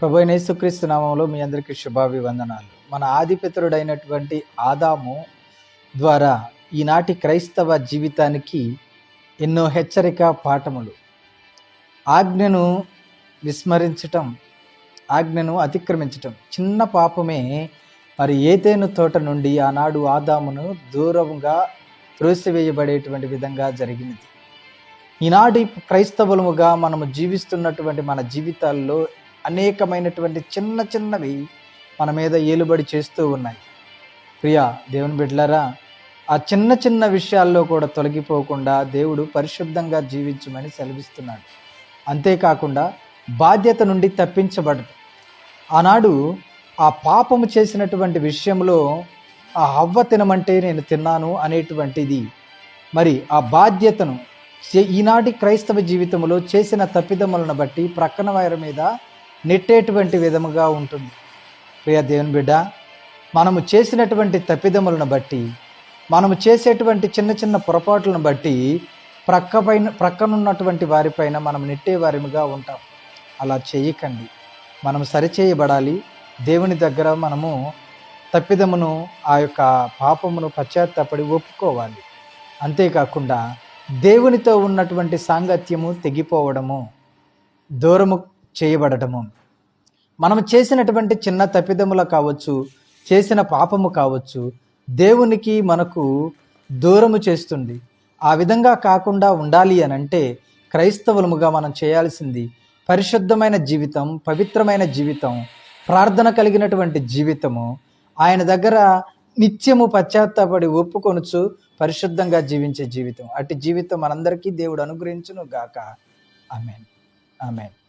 ప్రభు నేసుక్రీస్తు నామంలో మీ అందరికీ శుభాభివందనాలు. మన ఆదిపితరుడైనటువంటి ఆదాము ద్వారా ఈనాటి క్రైస్తవ జీవితానికి ఎన్నో హెచ్చరిక పాఠములు. ఆజ్ఞను విస్మరించటం ఆజ్ఞను అతిక్రమించటం చిన్న పాపమే. మరి ఏతేను తోట నుండి ఆనాడు ఆదామును దూరంగా త్రోసివేయబడేటువంటి విధంగా జరిగినది. ఈనాటి క్రైస్తవులముగా మనము జీవిస్తున్నటువంటి మన జీవితాల్లో అనేకమైనటువంటి చిన్న చిన్నవి మన మీద ఏలుబడి చేస్తూ ఉన్నాయి. ప్రియా దేవుని బిడ్డలారా ఆ చిన్న చిన్న విషయాల్లో కూడా తొలగిపోకుండా దేవుడు పరిశుద్ధంగా జీవించమని సెలవిస్తున్నాడు. అంతేకాకుండా బాధ్యత నుండి తప్పించబడదు. ఆనాడు ఆ పాపము చేసినటువంటి విషయంలో ఆ హవ్వ తినమంటే నేను తిన్నాను అనేటువంటిది మరి ఆ బాధ్యతను ఈనాటి క్రైస్తవ జీవితంలో చేసిన తప్పిదములను బట్టి ప్రక్కన వారి మీద నెట్టేటువంటి విధముగా ఉంటుంది. ప్రియ దేవుని బిడ్డ మనము చేసినటువంటి తప్పిదములను బట్టి మనము చేసేటువంటి చిన్న చిన్న పొరపాట్లను బట్టి ప్రక్క పైన ప్రక్కనున్నటువంటి వారిపైన మనం నెట్టే వారిగా ఉంటాం. అలా చేయకండి. మనం సరిచేయబడాలి. దేవుని దగ్గర మనము తప్పిదమును ఆ యొక్క పాపమును పశ్చాత్తాపడి ఒప్పుకోవాలి. అంతేకాకుండా దేవునితో ఉన్నటువంటి సాంగత్యము తెగిపోవడము దూరము చేయబడటము. మనం చేసినటువంటి చిన్న తప్పిదములు కావచ్చు చేసిన పాపము కావచ్చు దేవునికి మనకు దూరము చేస్తుంది. ఆ విధంగా కాకుండా ఉండాలి అని అంటే క్రైస్తవులముగా మనం చేయాల్సింది పరిశుద్ధమైన జీవితం పవిత్రమైన జీవితం ప్రార్థన కలిగినటువంటి జీవితము. ఆయన దగ్గర నిత్యము పశ్చాత్తాపడి ఒప్పుకొనుచు పరిశుద్ధంగా జీవించే జీవితం. అట్టి జీవితం మనందరికీ దేవుడు అనుగ్రహించును గాక ఆమెన్. ఆమెన్.